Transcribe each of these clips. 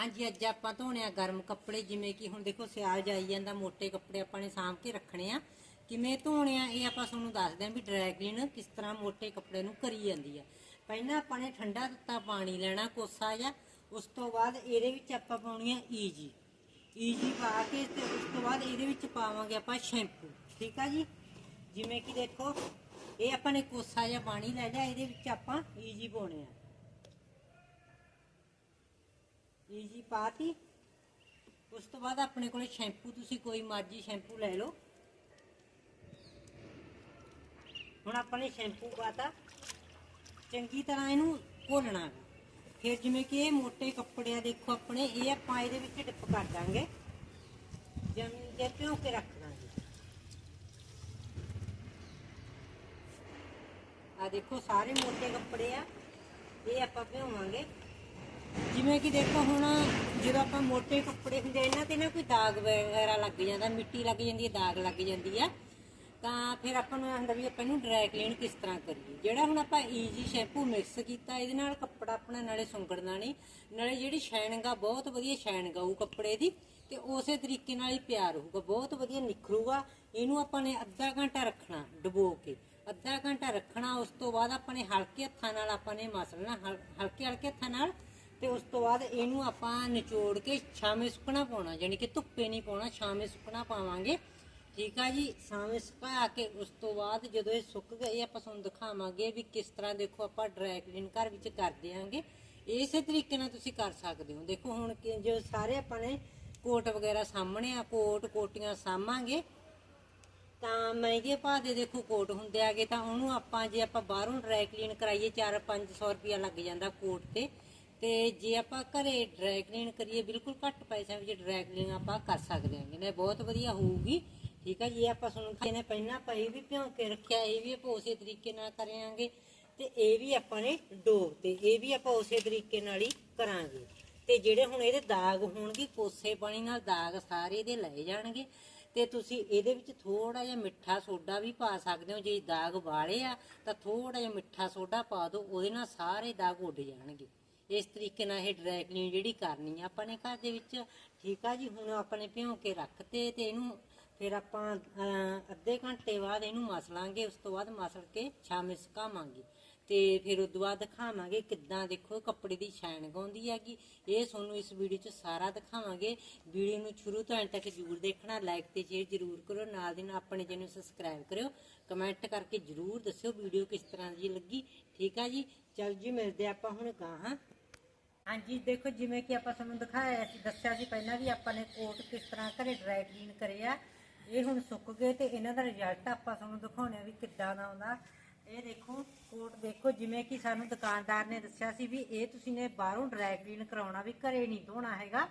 ਹਾਂਜੀ, ਅੱਜ ਆਪਾਂ ਧੋਣੇ ਆ ਗਰਮ ਕੱਪੜੇ, ਜਿਵੇਂ ਕਿ ਹੁਣ ਦੇਖੋ ਸਿਆਲ ਜਾਈ ਜਾਂਦਾ ਮੋٹے ਕੱਪੜੇ ਆਪਾਂ ਨੇ ਸਾਂਭ ਕੇ ਰੱਖਣੇ ਆ। ਕਿਵੇਂ ਧੋਣੇ ਆ, ਇਹ ਆਪਾਂ ਤੁਹਾਨੂੰ ਦੱਸਦੇ ਆ ਵੀ ਡਰਾਈ ਕਲੀਨ ਕਿਸ ਤਰ੍ਹਾਂ ਮੋٹے ਕੱਪੜੇ ਨੂੰ ਕਰੀ ਜਾਂਦੀ ਆ। ਪਹਿਲਾਂ ਆਪਾਂ ਨੇ ਠੰਡਾ ਦਿੱਤਾ ਪਾਣੀ ਲੈਣਾ, ਕੋਸਾ ਜਾਂ ਉਸ ਤੋਂ ਬਾਅਦ ਇਹਦੇ ਵਿੱਚ ਆਪਾਂ ਪਾਉਣੀ ਆ ਈਜੀ ਈਜੀ ਪਾ ਕੇ ਤੇ ਉਸ ਤੋਂ ਬਾਅਦ ਇਹਦੇ ਵਿੱਚ ਪਾਵਾਂਗੇ ਆਪਾਂ ਸ਼ੈਂਪੂ ਠੀਕ ਆ ਜੀ? ਜਿਵੇਂ ਕਿ ਦੇਖੋ, ਇਹ ਆਪਾਂ ਨੇ ਕੋਸਾ ਜਾਂ ਪਾਣੀ ਲੈ ਲਿਆ, ਇਹਦੇ ਵਿੱਚ ਆਪਾਂ ਈਜੀ ਪਾਉਣੇ ਆ। ਇਹ ਜੀ ਪਾਤੀ। ਉਸ ਤੋਂ ਬਾਅਦ ਆਪਣੇ ਕੋਲੇ ਸ਼ੈਂਪੂ, ਤੁਸੀਂ ਕੋਈ ਮਰਜ਼ੀ ਸ਼ੈਂਪੂ ਲੈ ਲਓ। ਹੁਣ ਆਪਾਂ ਨੇ ਸ਼ੈਂਪੂ ਪਾਤਾ। ਚੰਗੀ ਤਰ੍ਹਾਂ ਇਹਨੂੰ ਘੋਲਣਾ। ਫਿਰ ਜਿਵੇਂ ਕਿ ਇਹ ਮੋٹے ਕੱਪੜਿਆਂ, ਦੇਖੋ ਆਪਣੇ, ਇਹ ਆਪਾਂ ਇਹਦੇ ਵਿੱਚ ਡਿਪ ਕਰ ਦਾਂਗੇ। ਜਮੀਨ ਤੇ ਭਿਉ ਕੇ ਰੱਖ ਦਾਂਗੇ। ਆ ਦੇਖੋ, ਸਾਰੇ ਮੋٹے ਕੱਪੜੇ ਆ। ਇਹ ਆਪਾਂ ਭਿਉਵਾਂਗੇ। ਜਿਵੇਂ ਕਿ ਦੇਖੋ ਹੁਣ ਜਦੋਂ ਆਪਾਂ ਮੋٹے ਕੱਪੜੇ ਹੁੰਦੇ ਆ, ਇਹਨਾਂ ਤੇ ਨਾ ਕੋਈ ਦਾਗ ਵਗੈਰਾ ਲੱਗ ਜਾਂਦਾ ਮਿੱਟੀ ਲੱਗ ਜਾਂਦੀ ਹੈ ਦਾਗ ਲੱਗ ਜਾਂਦੀ ਆ। ਤਾਂ ਫਿਰ ਆਪਾਂ ਨੂੰ ਹੁੰਦਾ ਵੀ ਆਪਾਂ ਇਹਨੂੰ ਡਰਾਈ ਕਲੀਨ ਕਿਸ ਤਰ੍ਹਾਂ ਕਰੀਏ। ਜਿਹੜਾ ਹੁਣ ਆਪਾਂ ਈਜੀ ਸ਼ੈਂਪੂ ਮਿਕਸ ਕੀਤਾ ਇਹਦੇ ਨਾਲ ਕੱਪੜਾ ਆਪਣਾ ਨਾਲੇ ਸੁੰਗੜਨਾ ਨਹੀਂ ਨਾਲੇ ਜਿਹੜੀ ਸ਼ਾਈਨਿੰਗ ਆ ਬਹੁਤ ਵਧੀਆ ਸ਼ਾਈਨਿੰਗ ਆਊ ਕੱਪੜੇ ਦੀ ਤੇ ਉਸੇ ਤਰੀਕੇ ਨਾਲ ਹੀ ਪਿਆਰ ਰਹੂਗਾ ਬਹੁਤ ਵਧੀਆ ਨਿਖਰੂਗਾ। ਇਹਨੂੰ ਆਪਾਂ ਨੇ ਅੱਧਾ ਘੰਟਾ ਰੱਖਣਾ ਡਬੋ ਕੇ। ਅੱਧਾ ਘੰਟਾ ਰੱਖਣਾ ਉਸ ਤੋਂ ਬਾਅਦ ਆਪਾਂ ਨੇ ਹਲਕੇ ਹੱਥਾਂ ਨਾਲ ਆਪਾਂ ਨੇ ਮਸਲਣਾ ਹਲ- ਹਲਕੇ ਹਲਕੇ ਹੱਥਾਂ ਨਾਲ ਤੇ ਉਸ ਤੋਂ ਬਾਅਦ ਇਹਨੂੰ ਆਪਾਂ ਨਿਚੋੜ ਕੇ ਛਾਵੇਂ ਸੁੱਕਣਾ ਪਾਉਣਾ ਯਾਨੀ ਕਿ ਧੁੱਪੇ ਨਹੀਂ ਪਾਉਣਾ, ਛਾਵੇਂ ਸੁੱਕਣਾ ਪਾਵਾਂਗੇ। ਠੀਕ ਆ ਜੀ? ਛਾਵੇਂ ਸੁਕਾ ਕੇ ਉਸ ਤੋਂ ਬਾਅਦ ਜਦੋਂ ਇਹ ਸੁੱਕ ਗਏ, ਇਹ ਆਪਾਂ ਤੁਹਾਨੂੰ ਦਿਖਾਵਾਂਗੇ ਵੀ ਕਿਸ ਤਰ੍ਹਾਂ ਦੇਖੋ ਆਪਾਂ ਡਰਾਈ ਕਲੀਨ ਘਰ ਵਿੱਚ ਕਰ ਦਿਆਂਗੇ। ਇਸੇ ਤਰੀਕੇ ਨਾਲ ਤੁਸੀਂ ਕਰ ਸਕਦੇ ਹੋ। ਦੇਖੋ ਹੁਣ ਕਿ ਜੋ ਸਾਰੇ ਆਪਾਂ ਨੇ ਕੋਟ ਵਗੈਰਾ ਸਾਹਮਣੇ ਆ, ਕੋਟ ਕੋਟੀਆਂ ਸਾਂਭਾਂਗੇ। ਤਾਂ ਮਹਿੰਗੇ ਭਾਅ ਦੇ ਦੇਖੋ ਕੋਟ ਹੁੰਦੇ ਆਗੇ ਤਾਂ ਉਹਨੂੰ ਆਪਾਂ ਜੇ ਆਪਾਂ ਬਾਹਰੋਂ ਡਰਾਈ ਕਲੀਨ ਕਰਾਈਏ 4-500 ਰੁਪਿਆ ਲੱਗ ਜਾਂਦਾ ਕੋਟ ਤੇ। ਤੇ ਜੇ ਆਪਾਂ ਘਰੇ ਡਰਾਈ ਕਲੀਨ ਕਰੀਏ, ਬਿਲਕੁਲ ਘੱਟ ਪੈਸਿਆਂ ਵਿੱਚ ਡਰਾਈ ਕਲੀਨ ਆਪਾਂ ਕਰ ਸਕਦੇ ਹਾਂ ਨੇ, ਬਹੁਤ ਵਧੀਆ ਹੋਊਗੀ। ਠੀਕ ਹੈ ਜੇ, ਇਹ ਆਪਾਂ ਤੁਹਾਨੂੰ ਇਹਨੇ ਪਹਿਲਾਂ ਪਈ ਵੀ ਭਿਉਂ ਕੇ ਰੱਖਿਆ, ਇਹ ਵੀ ਆਪਾਂ ਉਸੇ ਤਰੀਕੇ ਨਾਲ ਕਰਾਂਗੇ ਤੇ ਇਹ ਵੀ ਆਪਾਂ ਨੇ ਡੋਬ ਤੇ ਇਹ ਵੀ ਆਪਾਂ ਉਸੇ ਤਰੀਕੇ ਨਾਲ ਹੀ ਕਰਾਂਗੇ। ਤੇ ਜਿਹੜੇ ਹੁਣ ਇਹਦੇ ਦਾਗ ਹੋਣਗੇ, ਕੋਸੇ ਪਾਣੀ ਨਾਲ ਦਾਗ ਸਾਰੇ ਇਹਦੇ ਲੈ ਜਾਣਗੇ ਤੇ ਤੁਸੀਂ ਇਹਦੇ ਵਿੱਚ ਥੋੜਾ ਜਿਹਾ ਮਿੱਠਾ ਸੋਡਾ ਵੀ ਪਾ ਸਕਦੇ ਹੋ, ਜੇ ਦਾਗ ਵਾਲੇ ਆ ਤਾਂ ਥੋੜਾ ਜਿਹਾ ਮਿੱਠਾ ਸੋਡਾ ਪਾ ਦਿਓ, ਉਹਦੇ ਨਾਲ ਸਾਰੇ ਦਾਗ ਉੱਡ ਜਾਣਗੇ। ਇਸ ਤਰੀਕੇ ਨਾਲ ਇਹ ਡਰਾਈ ਕਲੀਨ ਜਿਹੜੀ ਕਰਨੀ ਆ ਆਪਾਂ ਨੇ ਘਰ ਦੇ ਵਿੱਚ ਠੀਕ ਆ ਜੀ, ਹੁਣ ਆਪਾਂ ਨੇ ਭਿਉਂ ਕੇ ਰੱਖਤੇ ਤੇ ਇਹਨੂੰ ਫਿਰ ਆਪਾਂ ਅੱਧੇ ਘੰਟੇ ਬਾਅਦ ਇਹਨੂੰ ਮਸਲਾਂਗੇ ਉਸ ਤੋਂ ਬਾਅਦ ਮਸਲ ਕੇ ਛਾਵੇਂ ਸੁਕਾਵਾਂਗੇ। ਤੇ ਫਿਰ ਉਸ ਤੋਂ ਬਾਅਦ ਦਿਖਾਵਾਂਗੇ ਕਿੱਦਾਂ ਦੇਖੋ ਕੱਪੜੇ ਦੀ ਸ਼ਾਈਨ ਗਾਉਂਦੀ ਹੈਗੀ। ਇਹ ਤੁਹਾਨੂੰ ਇਸ ਵੀਡੀਓ 'ਚ ਸਾਰਾ ਦਿਖਾਵਾਂਗੇ। ਵੀਡੀਓ ਨੂੰ ਸ਼ੁਰੂ ਤੋਂ ਅੰਤ ਤੱਕ ਜ਼ਰੂਰ ਦੇਖਣਾ ਲਾਈਕ ਤੇ ਸ਼ੇਅਰ ਜ਼ਰੂਰ ਕਰੋ, ਨਾਲ ਦੀ ਨਾਲ ਆਪਣੇ ਚੈਨਲ ਨੂੰ ਸਬਸਕ੍ਰਾਈਬ ਕਰਿਓ। ਕਮੈਂਟ ਕਰਕੇ ਜ਼ਰੂਰ ਦੱਸਿਓ ਵੀਡੀਓ ਕਿਸ ਤਰ੍ਹਾਂ ਦੀ ਲੱਗੀ। ਠੀਕ ਆ ਜੀ? ਚਲ ਜੀ, ਮਿਲਦੇ ਆਪਾਂ ਹੁਣ ਗਾਹਾਂ ਹਾਂਜੀ, ਦੇਖੋ ਜਿਵੇਂ ਕਿ ਆਪਾਂ ਤੁਹਾਨੂੰ ਦਿਖਾਇਆ ਸੀ ਦੱਸਿਆ ਸੀ ਪਹਿਲਾਂ ਵੀ ਆਪਾਂ ਨੇ ਕੋਟ ਕਿਸ ਤਰ੍ਹਾਂ ਘਰੇ ਡਰਾਈ ਕਲੀਨ ਕਰਿਆ ਇਹ ਹੁਣ ਸੁੱਕ ਗਏ ਤੇ ਇਹਨਾਂ ਦਾ ਰਿਜ਼ਲਟ ਆਪਾਂ ਤੁਹਾਨੂੰ ਦਿਖਾਉਣੇ ਆ ਵੀ ਕਿੱਦਾਂ ਦਾ ਆਉਂਦਾ। ਇਹ ਦੇਖੋ, ਕੋਟ ਦੇਖੋ, ਜਿਵੇਂ ਕਿ ਸਾਨੂੰ ਦੁਕਾਨਦਾਰ ਨੇ ਦੱਸਿਆ ਸੀ ਵੀ ਇਹ ਤੁਸੀਂ ਨੇ ਬਾਹਰੋਂ ਡਰਾਈ ਕਲੀਨ ਕਰਾਉਣਾ ਵੀ ਘਰੇ ਨਹੀਂ ਧੋਣਾ ਹੈਗਾ।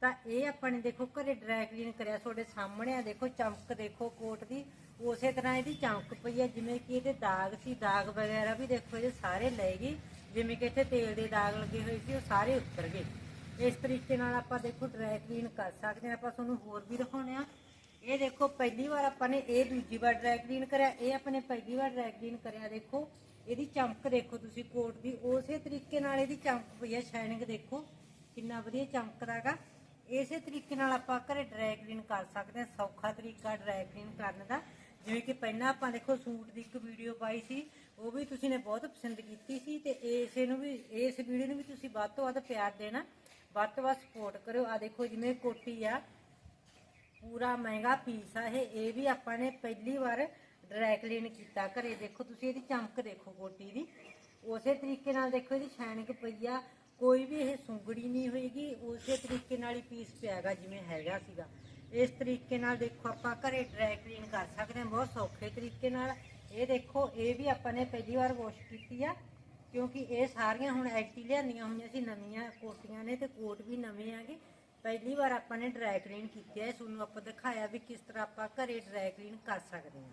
ਤਾਂ ਇਹ ਆਪਾਂ ਨੇ ਦੇਖੋ ਘਰੇ ਡਰਾਈ ਕਲੀਨ ਕਰਿਆ, ਤੁਹਾਡੇ ਸਾਹਮਣੇ ਆ ਦੇਖੋ, ਚਮਕ ਦੇਖੋ ਕੋਟ ਦੀ। ਉਸੇ ਤਰ੍ਹਾਂ ਇਹਦੀ ਚਮਕ ਪਈ ਹੈ ਜਿਵੇਂ ਕਿ ਇਹਦੇ ਦਾਗ ਸੀ, ਦਾਗ ਵਗੈਰਾ ਵੀ ਦੇਖੋ, ਇਹਦੇ ਸਾਰੇ ਲੈ ਗਈ। ਜਿਵੇਂ ਕਿ ਇੱਥੇ ਤੇਲ ਦੇ ਦਾਗ ਲੱਗੇ ਹੋਏ ਸੀ, ਉਹ ਸਾਰੇ ਉੱਤਰ ਗਏ। ਇਸ ਤਰੀਕੇ ਨਾਲ ਆਪਾਂ ਦੇਖੋ ਡਰਾਈ ਕਲੀਨ ਕਰ ਸਕਦੇ ਹਾਂ। ਆਪਾਂ ਤੁਹਾਨੂੰ ਹੋਰ ਵੀ ਦਿਖਾਉਣੇ ਆ ਇਹ ਦੇਖੋ, ਪਹਿਲੀ ਵਾਰ ਆਪਾਂ ਨੇ ਇਹ ਦੂਜੀ ਵਾਰ ਡਰਾਈ ਕਲੀਨ ਕਰਿਆ। ਇਹ ਆਪਣੇ ਪਹਿਲੀ ਵਾਰ ਡਰਾਈ ਕਲੀਨ ਕਰਿਆ, ਦੇਖੋ। ਇਹਦੀ ਚਮਕ ਦੇਖੋ ਤੁਸੀਂ ਕੋਟ ਦੀ। ਉਸੇ ਤਰੀਕੇ ਨਾਲ ਇਹਦੀ ਚਮਕ ਪਈ ਹੈ। ਸ਼ਾਈਨਿੰਗ ਦੇਖੋ, ਕਿੰਨਾ ਵਧੀਆ ਚਮਕਦਾਗਾ ਇਸੇ ਤਰੀਕੇ ਨਾਲ ਆਪਾਂ ਘਰੇ ਡਰਾਈ ਕਲੀਨ ਕਰ ਸਕਦੇ ਹਾਂ। ਸੌਖਾ ਤਰੀਕਾ ਡਰਾਈ ਕਲੀਨ ਕਰਨ ਦਾ। ਜਿਵੇਂ ਕਿ ਪਹਿਲਾਂ ਆਪਾਂ ਦੇਖੋ ਸੂਟ ਦੀ ਇੱਕ ਵੀਡੀਓ ਪਾਈ ਸੀ। ਉਹ ਵੀ ਤੁਸੀਂ ਨੇ ਬਹੁਤ ਪਸੰਦ ਕੀਤੀ ਸੀ ਤੇ ਇਸੇ ਨੂੰ ਵੀ, ਇਸ ਵੀਡੀਓ ਨੂੰ ਵੀ ਤੁਸੀਂ ਵੱਧ ਤੋਂ ਵੱਧ ਪਿਆਰ ਦੇਣਾ, ਵੱਧ ਤੋਂ ਵੱਧ ਸਪੋਰਟ ਕਰਿਓ। ਆ ਦੇਖੋ ਜਿਵੇਂ ਕੋਟੀ ਆ, ਪੂਰਾ ਮਹਿੰਗਾ ਪੀਸ ਆ ਇਹ। ਇਹ ਵੀ ਆਪਾਂ ਨੇ ਪਹਿਲੀ ਵਾਰ ਡਰਾਈ ਕਲੀਨ ਕੀਤਾ ਘਰੇ। ਦੇਖੋ ਤੁਸੀਂ ਇਹਦੀ ਚਮਕ ਦੇਖੋ ਕੋਟੀ ਦੀ। ਉਸੇ ਤਰੀਕੇ ਨਾਲ ਦੇਖੋ ਇਹਦੀ ਸ਼ਾਈਨਿੰਗ ਪਈ ਆ। ਕੋਈ ਵੀ ਇਹ ਸੁੰਗੜੀ ਨਹੀਂ ਹੋਏਗੀ। ਉਸੇ ਤਰੀਕੇ ਨਾਲ ਹੀ ਪੀਸ ਪਿਆਗਾ ਜਿਵੇਂ ਹੈਗਾ ਸੀਗਾ। ਇਸ ਤਰੀਕੇ ਨਾਲ ਦੇਖੋ ਆਪਾਂ ਘਰੇ ਡਰਾਈ ਕਲੀਨ ਕਰ ਸਕਦੇ ਹਾਂ। ਬਹੁਤ ਸੌਖੇ ਤਰੀਕੇ ਨਾਲ। ਇਹ ਦੇਖੋ, ਇਹ ਵੀ ਆਪਾਂ ਨੇ ਪਹਿਲੀ ਵਾਰ ਵਾਸ਼ ਕੀਤੀ ਆ, ਕਿਉਂਕਿ ਇਹ ਸਾਰੀਆਂ ਹੁਣ ਐਕਟੀ ਲਿਆਂਦੀਆਂ ਹੋਈਆਂ ਸੀ, ਨਵੀਆਂ ਕੋਟੀਆਂ ਨੇ ਤੇ ਕੋਟ ਵੀ ਨਵੇਂ ਆਗੇ ਪਹਿਲੀ ਵਾਰ ਆਪਾਂ ਨੇ ਡਰਾਈ ਕਲੀਨ ਕੀਤੀ ਹੈ ਤੁਹਾਨੂੰ ਆਪਾਂ ਦਿਖਾਇਆ ਵੀ ਕਿਸ ਤਰ੍ਹਾਂ ਆਪਾਂ ਘਰੇ ਡਰਾਈ ਕਲੀਨ ਕਰ ਸਕਦੇ ਹਾਂ।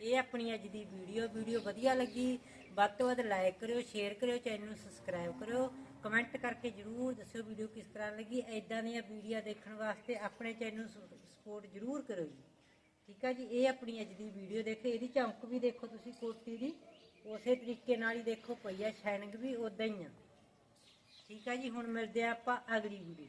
ਇਹ ਆਪਣੀ ਅੱਜ ਦੀ ਵੀਡੀਓ ਵੀਡੀਓ ਵਧੀਆ ਲੱਗੀ। ਵੱਧ ਤੋਂ ਵੱਧ ਲਾਈਕ ਕਰਿਓ ਸ਼ੇਅਰ ਕਰਿਓ ਚੈਨਲ ਨੂੰ ਸਬਸਕ੍ਰਾਈਬ ਕਰਿਓ। ਕਮੈਂਟ ਕਰਕੇ ਜਰੂਰ ਦੱਸਿਓ ਵੀਡੀਓ ਕਿਸ ਤਰ੍ਹਾਂ ਲੱਗੀ। ਐਦਾਂ ਦੀਆਂ ਵੀਡੀਓ ਦੇਖਣ ਵਾਸਤੇ ਆਪਣੇ ਚੈਨਲ ਨੂੰ ਸਪੋਰਟ ਜਰੂਰ ਕਰੋ ਜੀ। ਠੀਕ ਆ ਜੀ, ਇਹ ਆਪਣੀ ਅੱਜ ਦੀ ਵੀਡੀਓ ਦੇਖੋ, ਇਹਦੀ ਚਮਕ ਵੀ ਦੇਖੋ ਤੁਸੀਂ, ਕੋਟੀ ਦੀ। ਉਸੇ ਤਰੀਕੇ ਨਾਲ ਹੀ ਦੇਖੋ ਪਈ ਆ ਸ਼ਾਈਨਿੰਗ ਵੀ ਉਦਾਂ ਹੀ ਆ। ਠੀਕ ਆ ਜੀ, ਹੁਣ ਮਿਲਦੇ ਆ ਆਪਾਂ ਅਗਲੀ ਵੀਡੀਓ